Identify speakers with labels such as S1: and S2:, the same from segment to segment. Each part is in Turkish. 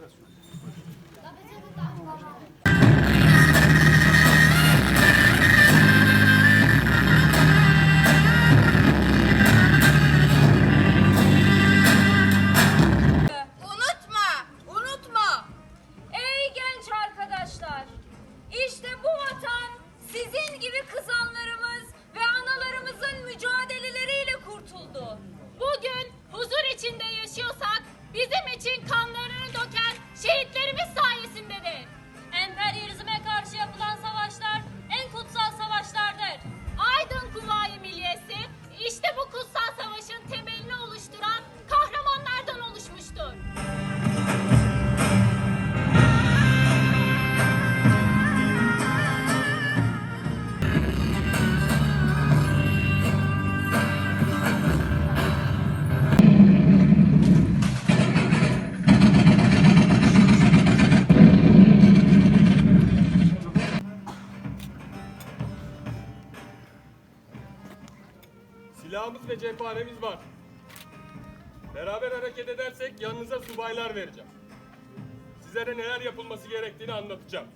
S1: Gracias.
S2: Silahımız ve cephanemiz var. Beraber hareket edersek yanınıza subaylar vereceğim. Sizlere neler yapılması gerektiğini anlatacağım.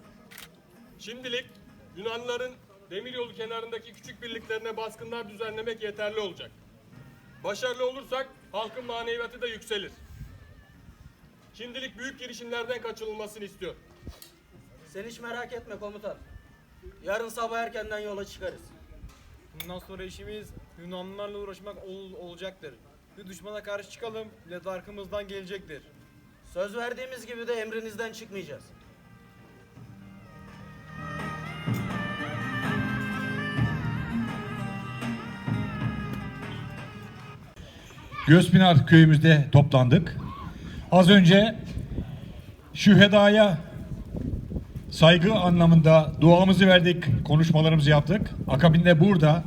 S2: Şimdilik Yunanlıların demiryolu kenarındaki küçük birliklerine baskınlar düzenlemek yeterli olacak. Başarılı olursak halkın maneviyatı da yükselir. Şimdilik büyük girişimlerden kaçınılmasını istiyorum.
S3: Sen hiç merak etme komutan. Yarın sabah erkenden yola çıkarız.
S4: Bundan sonra işimiz Yunanlılarla uğraşmak ol- olacaktır. Bir düşmana karşı çıkalım, millet arkamızdan gelecektir.
S3: Söz verdiğimiz gibi de emrinizden çıkmayacağız.
S5: Gözpınar köyümüzde toplandık. Az önce şühedaya saygı anlamında duamızı verdik, konuşmalarımızı yaptık. Akabinde burada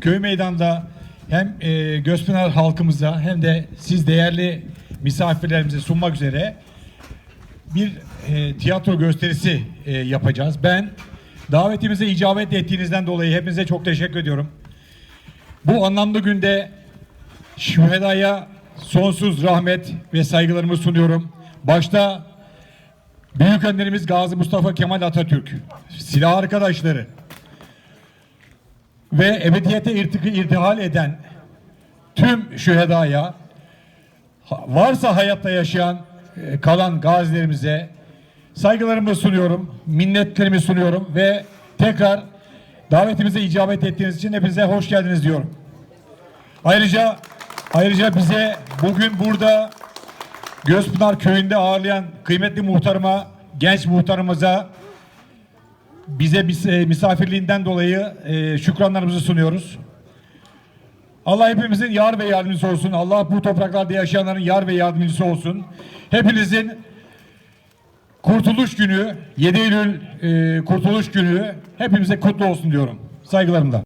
S5: köy meydanda hem e, Gözpınar halkımıza hem de siz değerli misafirlerimize sunmak üzere bir e, tiyatro gösterisi e, yapacağız. Ben davetimize icabet ettiğinizden dolayı hepinize çok teşekkür ediyorum. Bu anlamlı günde Şühedaya sonsuz rahmet ve saygılarımı sunuyorum. Başta Büyük Önderimiz Gazi Mustafa Kemal Atatürk, silah arkadaşları ve ebediyete irtik- irtihal eden tüm şühedaya, varsa hayatta yaşayan e, kalan gazilerimize saygılarımı sunuyorum, minnetlerimi sunuyorum ve tekrar davetimize icabet ettiğiniz için hepinize hoş geldiniz diyorum. Ayrıca ayrıca bize bugün burada Gözpınar köyünde ağırlayan kıymetli muhtarıma, genç muhtarımıza bize e, misafirliğinden dolayı e, şükranlarımızı sunuyoruz. Allah hepimizin yar ve yardımcısı olsun. Allah bu topraklarda yaşayanların yar ve yardımcısı olsun. Hepinizin Kurtuluş Günü, 7 Eylül e, Kurtuluş Günü hepimize kutlu olsun diyorum. Saygılarımla.